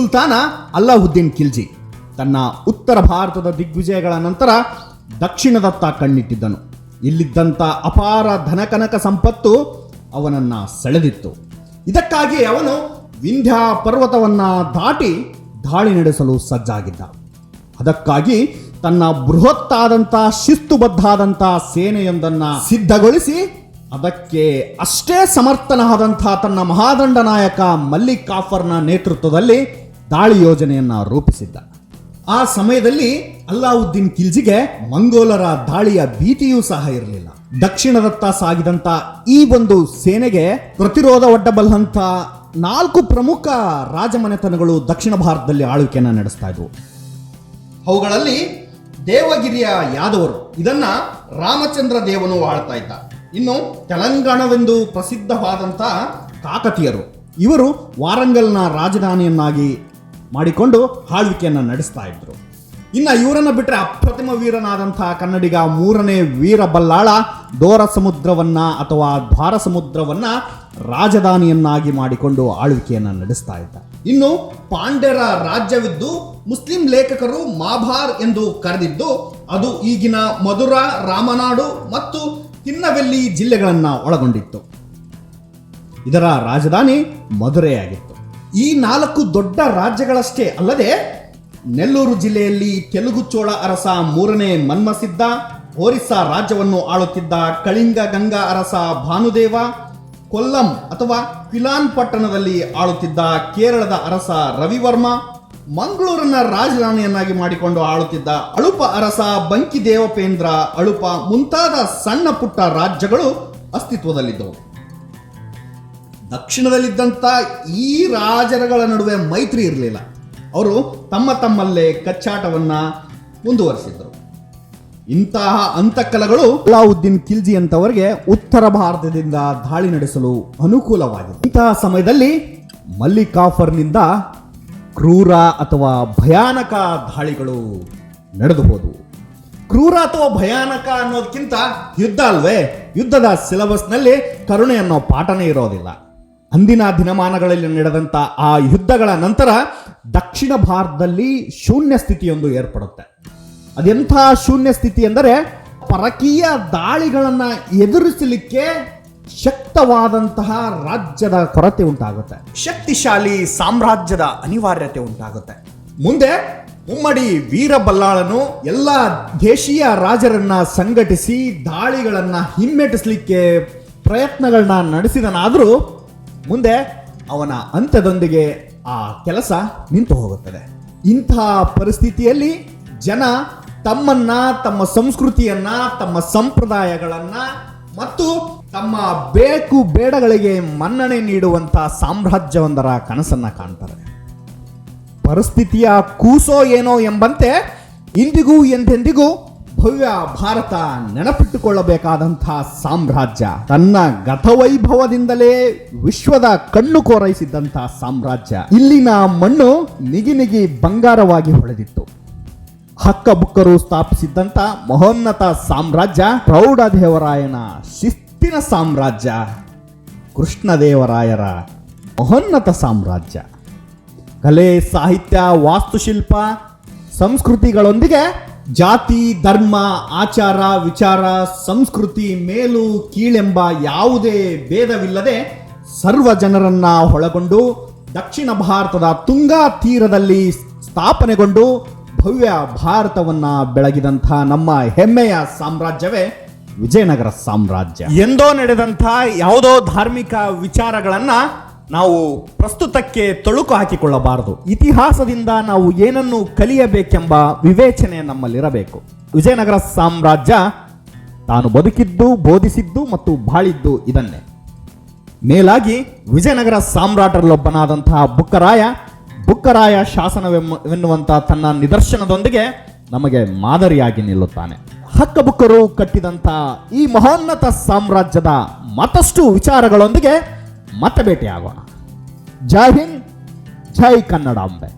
ಸುಲ್ತಾನ ಅಲ್ಲಾಹುದ್ದೀನ್ ಖಿಲ್ಜಿ ತನ್ನ ಉತ್ತರ ಭಾರತದ ದಿಗ್ವಿಜಯಗಳ ನಂತರ ದಕ್ಷಿಣದತ್ತ ಕಣ್ಣಿಟ್ಟಿದ್ದನು. ಇಲ್ಲಿದ್ದಂಥ ಅಪಾರ ಧನಕನಕ ಸಂಪತ್ತು ಅವನನ್ನ ಸೆಳೆದಿತ್ತು. ಇದಕ್ಕಾಗಿ ಅವನು ವಿಂಧ್ಯ ಪರ್ವತವನ್ನ ದಾಟಿ ದಾಳಿ ನಡೆಸಲು ಸಜ್ಜಾಗಿದ್ದ. ಅದಕ್ಕಾಗಿ ತನ್ನ ಬೃಹತ್ತಾದಂಥ ಶಿಸ್ತುಬದ್ಧಾದಂಥ ಸೇನೆಯೊಂದನ್ನು ಸಿದ್ಧಗೊಳಿಸಿ ಅದಕ್ಕೆ ಅಷ್ಟೇ ಸಮರ್ಥನಾದಂಥ ತನ್ನ ಮಹಾದಂಡ ನಾಯಕ ಮಲ್ಲಿಕ್ ಕಾಫರ್ನ ನೇತೃತ್ವದಲ್ಲಿ ದಾಳಿ ಯೋಜನೆಯನ್ನ ರೂಪಿಸಿದ್ದ. ಆ ಸಮಯದಲ್ಲಿ ಅಲ್ಲಾವುದ್ದೀನ್ ಖಿಲ್ಜಿಗೆ ಮಂಗೋಲರ ದಾಳಿಯ ಭೀತಿಯೂ ಸಹ ಇರಲಿಲ್ಲ. ದಕ್ಷಿಣದತ್ತ ಸಾಗಿದಂತ ಈ ಒಂದು ಸೇನೆಗೆ ಪ್ರತಿರೋಧ ಒಡ್ಡಬಲ್ಲಂತ ನಾಲ್ಕು ಪ್ರಮುಖ ರಾಜಮನೆತನಗಳು ದಕ್ಷಿಣ ಭಾರತದಲ್ಲಿ ಆಳ್ವಿಕೆಯನ್ನ ನಡೆಸ್ತಾ ಇದ್ವು. ಅವುಗಳಲ್ಲಿ ದೇವಗಿರಿಯ ಯಾದವರು ಇದನ್ನ ರಾಮಚಂದ್ರ ದೇವನು ಆಳ್ತಾ ಇದ್ದ. ಇನ್ನು ತೆಲಂಗಾಣವೆಂದು ಪ್ರಸಿದ್ಧವಾದಂಥ ಕಾಕತಿಯರು. ಇವರು ವಾರಂಗಲ್ನ ರಾಜಧಾನಿಯನ್ನಾಗಿ ಮಾಡಿಕೊಂಡು ಆಳ್ವಿಕೆಯನ್ನು ನಡೆಸ್ತಾ ಇದ್ರು. ಇನ್ನು ಇವರನ್ನು ಬಿಟ್ಟರೆ ಅಪ್ರತಿಮ ವೀರನಾದಂತಹ ಕನ್ನಡಿಗ ಮೂರನೇ ವೀರ ಬಲ್ಲಾಳ ದೋರ ಸಮುದ್ರವನ್ನ ಅಥವಾ ದ್ವಾರ ಸಮುದ್ರವನ್ನ ರಾಜಧಾನಿಯನ್ನಾಗಿ ಮಾಡಿಕೊಂಡು ಆಳ್ವಿಕೆಯನ್ನ ನಡೆಸ್ತಾ ಇದ್ದ. ಇನ್ನು ಪಾಂಡ್ಯರ ರಾಜ್ಯವಿದ್ದು ಮುಸ್ಲಿಂ ಲೇಖಕರು ಮಾಭಾರ್ ಎಂದು ಕರೆದಿದ್ದು ಅದು ಈಗಿನ ಮಧುರ, ರಾಮನಾಡು ಮತ್ತು ತಿನ್ನವೆಲ್ಲಿ ಜಿಲ್ಲೆಗಳನ್ನ ಒಳಗೊಂಡಿತ್ತು. ಇದರ ರಾಜಧಾನಿ ಮಧುರೆಯಾಗಿತ್ತು. ಈ ನಾಲ್ಕು ದೊಡ್ಡ ರಾಜ್ಯಗಳಷ್ಟೇ ಅಲ್ಲದೆ ನೆಲ್ಲೂರು ಜಿಲ್ಲೆಯಲ್ಲಿ ತೆಲುಗು ಚೋಳ ಅರಸ ಮೂರನೇ ಮನ್ಮಸಿದ್ದ, ಒರಿಸ್ಸಾ ರಾಜ್ಯವನ್ನು ಆಳುತ್ತಿದ್ದ ಕಳಿಂಗ ಗಂಗಾ ಅರಸ ಭಾನುದೇವ, ಕೊಲ್ಲಂ ಅಥವಾ ಕಿಲಾನ್ ಪಟ್ಟಣದಲ್ಲಿ ಆಳುತ್ತಿದ್ದ ಕೇರಳದ ಅರಸ ರವಿವರ್ಮ ಮಂಗಳೂರನ್ನ ರಾಜಧಾನಿಯನ್ನಾಗಿ ಮಾಡಿಕೊಂಡು ಆಳುತ್ತಿದ್ದ ಅಳುಪ ಅರಸ ಬಂಕಿ ದೇವಪೇಂದ್ರ ಅಳುಪ ಮುಂತಾದ ಸಣ್ಣ ಪುಟ್ಟ ರಾಜ್ಯಗಳು ಅಸ್ತಿತ್ವದಲ್ಲಿದ್ದವು. ದಕ್ಷಿಣದಲ್ಲಿದ್ದಂಥ ಈ ರಾಜರುಗಳ ನಡುವೆ ಮೈತ್ರಿ ಇರಲಿಲ್ಲ. ಅವರು ತಮ್ಮ ತಮ್ಮಲ್ಲೇ ಕಚ್ಚಾಟವನ್ನು ಮುಂದುವರಿಸಿದ್ರು ಇಂತಹ ಅಂತಃಕಲಗಳು ಅಲಾವುದ್ದೀನ್ ಖಿಲ್ಜಿ ಅಂತವರಿಗೆ ಉತ್ತರ ಭಾರತದಿಂದ ದಾಳಿ ನಡೆಸಲು ಅನುಕೂಲವಾಗಿದೆ ಇಂತಹ ಸಮಯದಲ್ಲಿ ಮಲ್ಲಿಕಾಫರ್ನಿಂದ ಕ್ರೂರ ಅಥವಾ ಭಯಾನಕ ದಾಳಿಗಳು ನಡೆದುಬೋದು ಕ್ರೂರ ಅಥವಾ ಭಯಾನಕ ಅನ್ನೋದಕ್ಕಿಂತ ಯುದ್ಧ ಅಲ್ವೇ? ಯುದ್ಧದ ಸಿಲೆಬಸ್ನಲ್ಲಿ ಕರುಣೆ ಅನ್ನೋ ಪಾಠನೇ ಇರೋದಿಲ್ಲ. ಅಂದಿನ ದಿನಮಾನಗಳಲ್ಲಿ ನಡೆದಂತ ಆ ಯುದ್ಧಗಳ ನಂತರ ದಕ್ಷಿಣ ಭಾರತದಲ್ಲಿ ಶೂನ್ಯ ಸ್ಥಿತಿಯೊಂದು ಏರ್ಪಡುತ್ತೆ. ಅದೆಂಥ ಶೂನ್ಯ ಸ್ಥಿತಿ ಎಂದರೆ ಪರಕೀಯ ದಾಳಿಗಳನ್ನು ಎದುರಿಸಲಿಕ್ಕೆ ಶಕ್ತವಾದಂತಹ ರಾಜ್ಯದ ಕೊರತೆ ಉಂಟಾಗುತ್ತೆ. ಶಕ್ತಿಶಾಲಿ ಸಾಮ್ರಾಜ್ಯದ ಅನಿವಾರ್ಯತೆ ಉಂಟಾಗುತ್ತೆ. ಮುಂದೆ ಮುಮ್ಮಡಿ ವೀರಬಲ್ಲಾಳನು ಎಲ್ಲ ದೇಶೀಯ ರಾಜರನ್ನ ಸಂಘಟಿಸಿ ದಾಳಿಗಳನ್ನು ಹಿಮ್ಮೆಟ್ಟಿಸಲಿಕ್ಕೆ ಪ್ರಯತ್ನಗಳನ್ನ ನಡೆಸಿದನಾದರೂ ಮುಂದೆ ಅವನ ಅಂತ್ಯದೊಂದಿಗೆ ಆ ಕೆಲಸ ನಿಂತು ಹೋಗುತ್ತದೆ. ಇಂತಹ ಪರಿಸ್ಥಿತಿಯಲ್ಲಿ ಜನ ತಮ್ಮನ್ನ, ತಮ್ಮ ಸಂಸ್ಕೃತಿಯನ್ನ, ತಮ್ಮ ಸಂಪ್ರದಾಯಗಳನ್ನ ಮತ್ತು ತಮ್ಮ ಬೇಕು ಬೇಡಗಳಿಗೆ ಮನ್ನಣೆ ನೀಡುವಂತ ಸಾಮ್ರಾಜ್ಯವೊಂದರ ಕನಸನ್ನ ಕಾಣ್ತಾರೆ. ಪರಿಸ್ಥಿತಿಯ ಕೂಸೋ ಏನೋ ಎಂಬಂತೆ ಇಂದಿಗೂ ಎಂದೆಂದಿಗೂ ಭವ್ಯ ಭಾರತ ನೆನಪಿಟ್ಟುಕೊಳ್ಳಬೇಕಾದಂಥ ಸಾಮ್ರಾಜ್ಯ, ತನ್ನ ಗತವೈಭವದಿಂದಲೇ ವಿಶ್ವದ ಕಣ್ಣು ಕೋರೈಸಿದ್ದಂತಹ ಸಾಮ್ರಾಜ್ಯ. ಇಲ್ಲಿನ ಮಣ್ಣು ನಿಗಿ ನಿಗಿ ಬಂಗಾರವಾಗಿ ಹೊಳೆದಿತ್ತು. ಹಕ್ಕಬುಕ್ಕರು ಸ್ಥಾಪಿಸಿದ್ದಂಥ ಮಹೋನ್ನತ ಸಾಮ್ರಾಜ್ಯ, ಪ್ರೌಢದೇವರಾಯನ ಶಿಸ್ತಿನ ಸಾಮ್ರಾಜ್ಯ, ಕೃಷ್ಣದೇವರಾಯರ ಮಹೋನ್ನತ ಸಾಮ್ರಾಜ್ಯ. ಕಲೆ, ಸಾಹಿತ್ಯ, ವಾಸ್ತುಶಿಲ್ಪ, ಸಂಸ್ಕೃತಿಗಳೊಂದಿಗೆ ಜಾತಿ, ಧರ್ಮ, ಆಚಾರ, ವಿಚಾರ, ಸಂಸ್ಕೃತಿ ಮೇಲು ಕೀಳೆಂಬ ಯಾವುದೇ ಭೇದವಿಲ್ಲದೆ ಸರ್ವ ಜನರನ್ನ ಒಳಗೊಂಡು ದಕ್ಷಿಣ ಭಾರತದ ತುಂಗಾ ತೀರದಲ್ಲಿ ಸ್ಥಾಪನೆಗೊಂಡು ಭವ್ಯ ಭಾರತವನ್ನ ಬೆಳಗಿದಂಥ ನಮ್ಮ ಹೆಮ್ಮೆಯ ಸಾಮ್ರಾಜ್ಯವೇ ವಿಜಯನಗರ ಸಾಮ್ರಾಜ್ಯ. ಎಂದೋ ನಡೆದಂಥ ಯಾವುದೋ ಧಾರ್ಮಿಕ ವಿಚಾರಗಳನ್ನ ನಾವು ಪ್ರಸ್ತುತಕ್ಕೆ ತೊಳುಕು ಹಾಕಿಕೊಳ್ಳಬಾರದು. ಇತಿಹಾಸದಿಂದ ನಾವು ಏನನ್ನು ಕಲಿಯಬೇಕೆಂಬ ವಿವೇಚನೆ ನಮ್ಮಲ್ಲಿರಬೇಕು. ವಿಜಯನಗರ ಸಾಮ್ರಾಜ್ಯ ತಾನು ಬದುಕಿದ್ದು, ಬೋಧಿಸಿದ್ದು ಮತ್ತು ಬಾಳಿದ್ದು ಇದನ್ನೇ. ಮೇಲಾಗಿ ವಿಜಯನಗರ ಸಾಮ್ರಾಟರಲ್ಲೊಬ್ಬನಾದಂತಹ ಬುಕ್ಕರಾಯ ಬುಕ್ಕರಾಯ ಶಾಸನವೆನ್ನುವಂತಹ ತನ್ನ ನಿದರ್ಶನದೊಂದಿಗೆ ನಮಗೆ ಮಾದರಿಯಾಗಿ ನಿಲ್ಲುತ್ತಾನೆ. ಹಕ್ಕಬುಕ್ಕರು ಕಟ್ಟಿದಂತಹ ಈ ಮಹೋನ್ನತ ಸಾಮ್ರಾಜ್ಯದ ಮತ್ತಷ್ಟು ವಿಚಾರಗಳೊಂದಿಗೆ ಮತ್ತೆ ಭೇಟಿಯಾಗೋಣ ಜೈ ಹಿಂದ್ ಜೈ ಕನ್ನಡಾಂಬೆ